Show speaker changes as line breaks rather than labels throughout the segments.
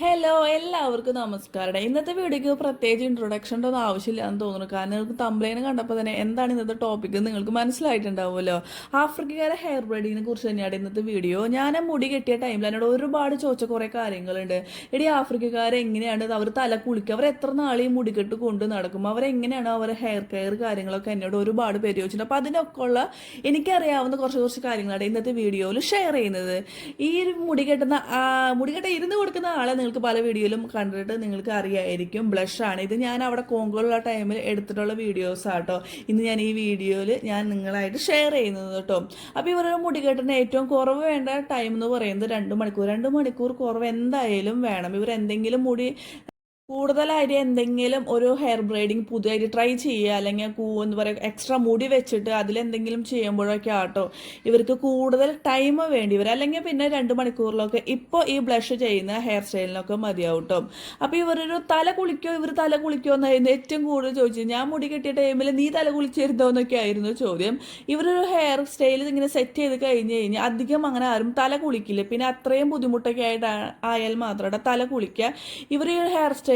Hello എല്ലാവർക്കും നമസ്കാരം. ഇന്നത്തെ വീഡിയോക്ക് പ്രത്യേകിച്ച് ഇൻട്രൊഡക്ഷൻ ഒന്നും ആവശ്യമില്ല എന്ന് തോന്നുന്നു. കാരണം നിങ്ങൾക്ക് തമ്പ്ലൈനെ കണ്ടപ്പോൾ തന്നെ എന്താണ് ഇന്നത്തെ ടോപ്പിക് നിങ്ങൾക്ക് മനസ്സിലായിട്ടുണ്ടാവുമല്ലോ. ആഫ്രിക്കക്കാരെ ഹെയർ ബ്രീഡിങ്ങിനെ കുറിച്ച് തന്നെയാണ് ഇന്നത്തെ വീഡിയോ ഞാൻ മുടി കെട്ടിയ ടൈമിൽ എന്നോട് ഒരുപാട് ചോദിച്ച കുറേ കാര്യങ്ങളുണ്ട്. എടി ആഫ്രിക്കക്കാർ എങ്ങനെയാണ്? അവർ തല കുളിക്കുക അവർ എത്ര നാൾ ഈ മുടികെട്ട് കൊണ്ട് നടക്കും? അവരെങ്ങനെയാണ് അവർ ഹെയർ കെയർ കാര്യങ്ങളൊക്കെ എന്നോട് ഒരുപാട് പേര് ചോദിച്ചിട്ടുണ്ട്. അപ്പോൾ അതിനൊക്കെ ഉള്ള എനിക്കറിയാവുന്ന കുറച്ച് കുറച്ച് കാര്യങ്ങളാണ് ഇന്നത്തെ വീഡിയോയിൽ ഷെയർ ചെയ്യുന്നത്. ഈ മുടി കെട്ടുന്ന മുടി കെട്ട ഇരുന്ന് കൊടുക്കുന്ന ആളെ നിങ്ങൾക്ക് പല വീഡിയോയിലും കണ്ടിട്ട് നിങ്ങൾക്ക് അറിയായിരിക്കും. ബ്ലഷ് ആണ്. ഇത് ഞാൻ അവിടെ കോങ്കോളുള്ള ടൈമിൽ എടുത്തിട്ടുള്ള വീഡിയോസ് ആട്ടോ. ഇന്ന് ഞാൻ ഈ വീഡിയോയിൽ ഞാൻ നിങ്ങളായിട്ട് ഷെയർ ചെയ്യുന്നത് കേട്ടോ അപ്പോൾ ഇവരുടെ മുടി കെട്ടുന്ന ഏറ്റവും കുറവ് വേണ്ട ടൈം എന്ന് പറയുന്നത് രണ്ട് മണിക്കൂർ. രണ്ട് മണിക്കൂർ കുറവ് എന്തായാലും വേണം. ഇവർ എന്തെങ്കിലും മുടി കൂടുതലായിട്ട് എന്തെങ്കിലും ഒരു ഹെയർ ബ്രൈഡിങ് പുതിയതായിട്ട് ട്രൈ ചെയ്യുക അല്ലെങ്കിൽ കൂ എന്ന് പറയുക എക്സ്ട്രാ മുടി വെച്ചിട്ട് അതിലെന്തെങ്കിലും ചെയ്യുമ്പോഴൊക്കെ ആട്ടോ. ഇവർക്ക് കൂടുതൽ ടൈം വേണ്ടി വരും. അല്ലെങ്കിൽ പിന്നെ രണ്ട് മണിക്കൂറിലൊക്കെ ഇപ്പോൾ ഈ ബ്ലഷ് ചെയ്യുന്ന ഹെയർ സ്റ്റൈലിനൊക്കെ മതിയാവും കേട്ടോ അപ്പോൾ ഇവരൊരു തല കുളിക്കോ ഇവർ തല കുളിക്കോ എന്നായിരുന്നു ഏറ്റവും കൂടുതൽ ചോദിച്ചത് ഞാൻ മുടി കെട്ടിയ ടൈമിൽ നീ തല കുളിച്ചിരുന്നോ? എന്നൊക്കെ ആയിരുന്നു ചോദ്യം. ഇവരൊരു ഹെയർ സ്റ്റൈൽ ഇങ്ങനെ സെറ്റ് ചെയ്ത് കഴിഞ്ഞ് കഴിഞ്ഞാൽ അധികം അങ്ങനെ ആരും തല കുളിക്കില്ല. പിന്നെ അത്രയും ബുദ്ധിമുട്ടൊക്കെ ആയിട്ട് ആയാൽ മാത്രമേ തല കുളിക്കുക. ഇവർ ഈ ഹെയർ സ്റ്റൈൽ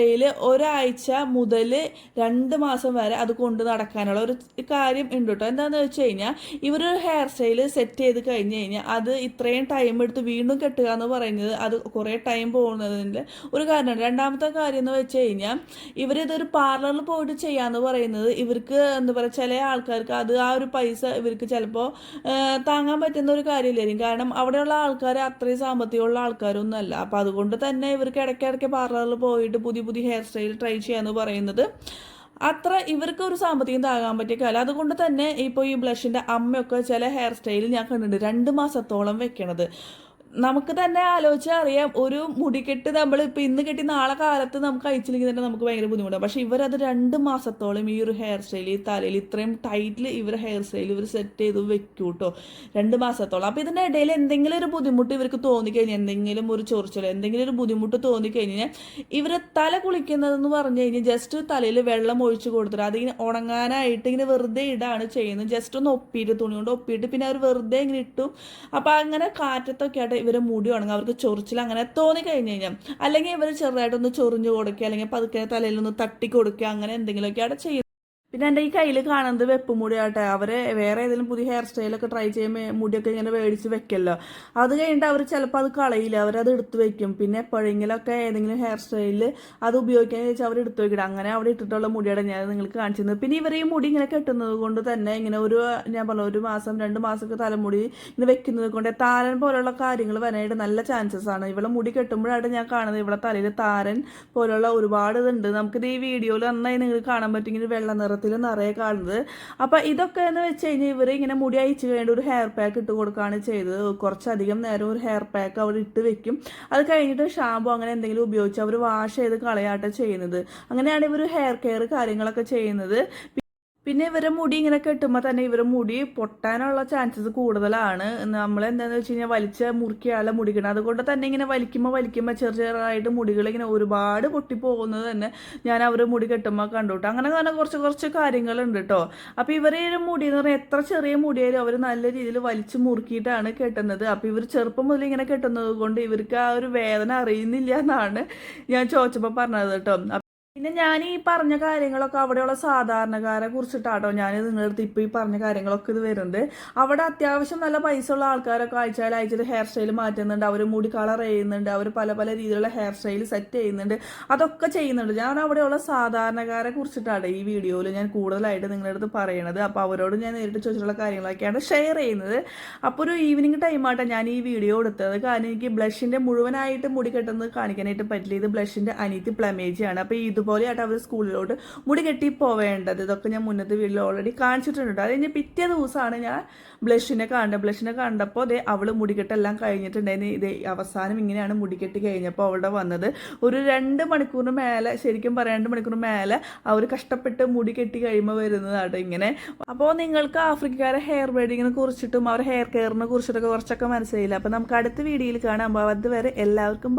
ഒരാഴ്ച മുതൽ രണ്ട് മാസം വരെ അത് കൊണ്ട് നടക്കാനുള്ള ഒരു കാര്യം ഉണ്ട് കേട്ടോ എന്താണെന്ന് വെച്ച് കഴിഞ്ഞാൽ ഇവർ ഹെയർ സ്റ്റൈൽ സെറ്റ് ചെയ്ത് കഴിഞ്ഞ് കഴിഞ്ഞാൽ അത് ഇത്രയും ടൈം എടുത്ത് വീണ്ടും കെട്ടുക എന്ന് പറയുന്നത് അത് കുറേ ടൈം പോകുന്നതിന്റെ ഒരു കാരണമാണ്. രണ്ടാമത്തെ കാര്യം എന്ന് വെച്ച് കഴിഞ്ഞാൽ ഇവരിതൊരു പാർലറിൽ പോയിട്ട് ചെയ്യാന്ന് പറയുന്നത് ഇവർക്ക് എന്താ പറയുക ചില ആൾക്കാർക്ക് അത് ആ ഒരു പൈസ ഇവർക്ക് ചിലപ്പോൾ താങ്ങാൻ പറ്റുന്ന ഒരു കാര്യമില്ലായിരിക്കും. കാരണം അവിടെയുള്ള ആൾക്കാർ അത്രയും സാമ്പത്തികമുള്ള ആൾക്കാരൊന്നും അല്ല അപ്പോൾ അതുകൊണ്ട് തന്നെ ഇവർക്ക് ഇടയ്ക്കിടയ്ക്ക് പാർലറിൽ പോയിട്ട് പുതിയ പുതിയ ഹെയർ സ്റ്റൈൽ ട്രൈ ചെയ്യാന്ന് പറയുന്നത്. അത്ര ഇവർക്ക് ഒരു സാമ്പത്തികം താകാൻ പറ്റിയ കാലം അതുകൊണ്ട് തന്നെ ഇപ്പോൾ ഈ ബ്ലഷിന്റെ അമ്മയൊക്കെ ചില ഹെയർ സ്റ്റൈൽ ഞാൻ കണ്ടിട്ടുണ്ട്. രണ്ട് മാസത്തോളം വെക്കണത്. നമുക്ക് തന്നെ ആലോചിച്ചാൽ അറിയാം ഒരു മുടിക്കെട്ട് നമ്മൾ ഇപ്പം ഇന്ന് കെട്ടി നാളെ കാലത്ത് നമുക്ക് അയച്ചില്ലെങ്കിൽ തന്നെ നമുക്ക് ഭയങ്കര ബുദ്ധിമുട്ടാണ് പക്ഷേ ഇവരത് രണ്ട് മാസത്തോളം ഈ ഒരു ഹെയർ സ്റ്റൈൽ തലയിൽ ഇത്രയും ടൈറ്റിൽ ഇവർ ഹെയർ സ്റ്റൈൽ ഇവർ സെറ്റ് ചെയ്ത് വെക്കും കേട്ടോ രണ്ട് മാസത്തോളം. അപ്പോൾ ഇതിന്റെ ഇടയിൽ എന്തെങ്കിലും ഒരു ബുദ്ധിമുട്ട് ഇവർക്ക് തോന്നിക്കഴിഞ്ഞാൽ എന്തെങ്കിലും ഒരു ചൊറിച്ചലോ എന്തെങ്കിലും ഒരു ബുദ്ധിമുട്ട് തോന്നിക്കഴിഞ്ഞാൽ ഇവർ തല കുളിക്കുന്നതെന്ന് പറഞ്ഞു കഴിഞ്ഞാൽ ജസ്റ്റ് തലയിൽ വെള്ളം ഒഴിച്ച് കൊടുത്തിട്ട് അതിങ്ങനെ ഉണങ്ങാനായിട്ട് ഇങ്ങനെ വെറുതെ ഇടാണ് ചെയ്യുന്നത്. ജസ്റ്റ് ഒന്ന് ഒപ്പിയിട്ട് തുണി കൊണ്ട് ഒപ്പിയിട്ട് പിന്നെ അവർ വെറുതെ ഇങ്ങനെ ഇട്ടു. അപ്പോൾ അങ്ങനെ കാറ്റത്തൊക്കെ ആയിട്ട് ഇവർ മുടി ഉണങ്ങുക അവർക്ക് ചൊറിച്ചിൽ അങ്ങനെ തോന്നി കഴിഞ്ഞ് കഴിഞ്ഞാൽ. അല്ലെങ്കിൽ ഇവർ ചെറുതായിട്ടൊന്ന് ചൊറിഞ്ഞു കൊടുക്കുക അല്ലെങ്കിൽ പതുക്കെ തലയിലൊന്ന് തട്ടി കൊടുക്കുക അങ്ങനെ എന്തെങ്കിലുമൊക്കെയാണ് ചെയ്യുന്നത് പിന്നെ എന്റെ ഈ കയ്യിൽ കാണുന്നത് വെപ്പ് മുടിയാട്ടെ. അവരെ വേറെ ഏതെങ്കിലും പുതിയ ഹെയർ സ്റ്റൈലൊക്കെ ട്രൈ ചെയ്യുമ്പോൾ മുടിയൊക്കെ ഇങ്ങനെ മേടിച്ച് വെക്കല്ലോ. അത് കഴിഞ്ഞിട്ട് അവർ ചിലപ്പോൾ അത് കളയില്ല. അവരത് എടുത്തു വെക്കും. പിന്നെ എപ്പോഴെങ്കിലൊക്കെ ഏതെങ്കിലും ഹെയർ സ്റ്റൈലിൽ അത് ഉപയോഗിക്കാൻ ചോദിച്ചാൽ അവർ എടുത്തു വെക്കണം അങ്ങനെ അവിടെ ഇട്ടിട്ടുള്ള മുടിയാണ് ഞാൻ നിങ്ങൾക്ക് കാണിച്ചിരുന്നത്. പിന്നെ ഇവർ ഈ മുടി ഇങ്ങനെ കെട്ടുന്നത് കൊണ്ട് തന്നെ ഇങ്ങനെ ഒരു ഞാൻ പറഞ്ഞു ഒരു മാസം രണ്ട് മാസമൊക്കെ തലമുടി ഇങ്ങനെ വെക്കുന്നത് കൊണ്ട് താരൻ പോലുള്ള കാര്യങ്ങൾ വരാനായിട്ട് നല്ല ചാൻസസ് ആണ്. ഇവളെ മുടി കെട്ടുമ്പോഴായിട്ട് ഞാൻ കാണുന്നത്. ഇവളെ തലയിൽ താരൻ പോലുള്ള ഒരുപാട് ഇതുണ്ട്. നമുക്കിത് ഈ വീഡിയോയിൽ നന്നായി നിങ്ങൾ കാണാൻ പറ്റും. ഇങ്ങനെ വെള്ള നിറത്തിൽ നിറയെ കാണുന്നത്. അപ്പോൾ ഇതൊക്കെ എന്ന് വെച്ച് കഴിഞ്ഞാൽ ഇവർ ഇങ്ങനെ മുടി അയച്ചു കഴിഞ്ഞിട്ട് ഒരു ഹെയർ പാക്ക് ഇട്ട് കൊടുക്കുകയാണ് ചെയ്തത്. കുറച്ചധികം നേരം ഒരു ഹെയർ പാക്ക് അവർ ഇട്ട് വെക്കും. അത് കഴിഞ്ഞിട്ട് ഷാമ്പു അങ്ങനെ എന്തെങ്കിലും ഉപയോഗിച്ച് അവർ വാഷ് ചെയ്ത് കളയാട്ടെ ചെയ്യുന്നത്. അങ്ങനെയാണ് ഇവർ ഹെയർ കെയർ കാര്യങ്ങളൊക്കെ ചെയ്യുന്നത്. പിന്നെ ഇവരെ മുടി ഇങ്ങനെ കെട്ടുമ്പോൾ തന്നെ ഇവരെ മുടി പൊട്ടാനുള്ള ചാൻസസ് കൂടുതലാണ്. നമ്മൾ എന്താണെന്ന് വെച്ച് കഴിഞ്ഞാൽ വലിച്ച മുറുക്കിയാല മുടിക്കണം. അതുകൊണ്ട് തന്നെ ഇങ്ങനെ വലിക്കുമ്പോൾ വലിക്കുമ്പോൾ ചെറു ചെറുതായിട്ട് മുടികൾ ഇങ്ങനെ ഒരുപാട് പൊട്ടിപ്പോകുന്നത് തന്നെ ഞാൻ അവർ മുടി കെട്ടുമ്പോൾ കണ്ടു കേട്ടോ അങ്ങനെ തന്നെ കുറച്ച് കുറച്ച് കാര്യങ്ങളുണ്ട് കേട്ടോ അപ്പോൾ ഇവരെ മുടി എന്ന് പറഞ്ഞാൽ എത്ര ചെറിയ മുടിയായാലും അവർ നല്ല രീതിയിൽ വലിച്ച് മുറുക്കിയിട്ടാണ് കെട്ടുന്നത്. അപ്പോൾ ഇവർ ചെറുപ്പം മുതൽ ഇങ്ങനെ കെട്ടുന്നത് കൊണ്ട് ഇവർക്ക് ആ ഒരു വേദന അറിയുന്നില്ല എന്നാണ് ഞാൻ ചോദിച്ചപ്പോൾ പറഞ്ഞത് കേട്ടോ പിന്നെ ഞാൻ ഈ പറഞ്ഞ കാര്യങ്ങളൊക്കെ അവിടെയുള്ള സാധാരണക്കാരെ കുറിച്ചിട്ടാട്ടോ ഞാൻ നിങ്ങളുടെ അടുത്ത് ഈ പറഞ്ഞ കാര്യങ്ങളൊക്കെ ഇത് വരുന്നത്. അവിടെ അത്യാവശ്യം നല്ല പൈസ ഉള്ള ആൾക്കാരൊക്കെ ആഴ്ചയിൽ അയച്ചിട്ട് ഹെയർ സ്റ്റൈൽ മാറ്റുന്നുണ്ട്. അവർ മുടി കളർ ചെയ്യുന്നുണ്ട്. അവർ പല പല രീതിയിലുള്ള ഹെയർ സ്റ്റൈൽ സെറ്റ് ചെയ്യുന്നുണ്ട്. അതൊക്കെ ചെയ്യുന്നുണ്ട്. ഞാൻ അവിടെയുള്ള സാധാരണക്കാരെ കുറിച്ചിട്ടാണ് ഈ വീഡിയോയിൽ ഞാൻ കൂടുതലായിട്ട് നിങ്ങളുടെ അടുത്ത് പറയണത്. അപ്പോൾ അവരോട് ഞാൻ നേരിട്ട് ചോദിച്ചിട്ടുള്ള കാര്യങ്ങളൊക്കെയാണ് ഷെയർ ചെയ്യുന്നത്. അപ്പോൾ ഒരു ഈവനിങ് ടൈമായിട്ടാണ് ഞാൻ ഈ വീഡിയോ എടുത്തത്. കാരണം എനിക്ക് ബ്ലഷിന്റെ മുഴുവനായിട്ട് മുടി കെട്ടുന്നത് കാണിക്കാനായിട്ട് പറ്റില്ല. ഇത് ബ്ലഷിന്റെ അനീതി പ്ലമേജ് ആണ്. അപ്പോൾ ഇതുപോലെയായിട്ട് അവർ സ്കൂളിലോട്ട് മുടി കെട്ടി പോവേണ്ടത്. ഇതൊക്കെ ഞാൻ മുന്നത്തെ വീട്ടിൽ ഓൾറെഡി കാണിച്ചിട്ടുണ്ട്. അത് കഴിഞ്ഞ് പിറ്റേ ദിവസമാണ് ഞാൻ ബ്ലഷിനെ കണ്ടത് ബ്ലഷിനെ കണ്ടപ്പോൾ ദേ അവൾ മുടികെട്ടെല്ലാം കഴിഞ്ഞിട്ടുണ്ടായിരുന്നു. ഇത് അവസാനം ഇങ്ങനെയാണ് മുടികെട്ടി കഴിഞ്ഞപ്പോൾ അവളുടെ വന്നത്. ഒരു രണ്ട് മണിക്കൂറിന് മേലെ ശരിക്കും പറയാം രണ്ട് മണിക്കൂറിന് മേലെ അവർ കഷ്ടപ്പെട്ട് മുടി കെട്ടി കഴിയുമ്പോൾ വരുന്നതാട്ടോ ഇങ്ങനെ. അപ്പോൾ നിങ്ങൾക്ക് ആഫ്രിക്കക്കാരെ ഹെയർ ബ്രീഡിങ്ങിനെ കുറിച്ചിട്ടും അവർ ഹെയർ കെയറിനെ കുറിച്ചിട്ടൊക്കെ കുറച്ചൊക്കെ മനസ്സിലായില്ല? അപ്പോൾ നമുക്ക് അടുത്ത വീഡിയോയിൽ കാണാം. അപ്പോൾ അതുവരെ എല്ലാവർക്കും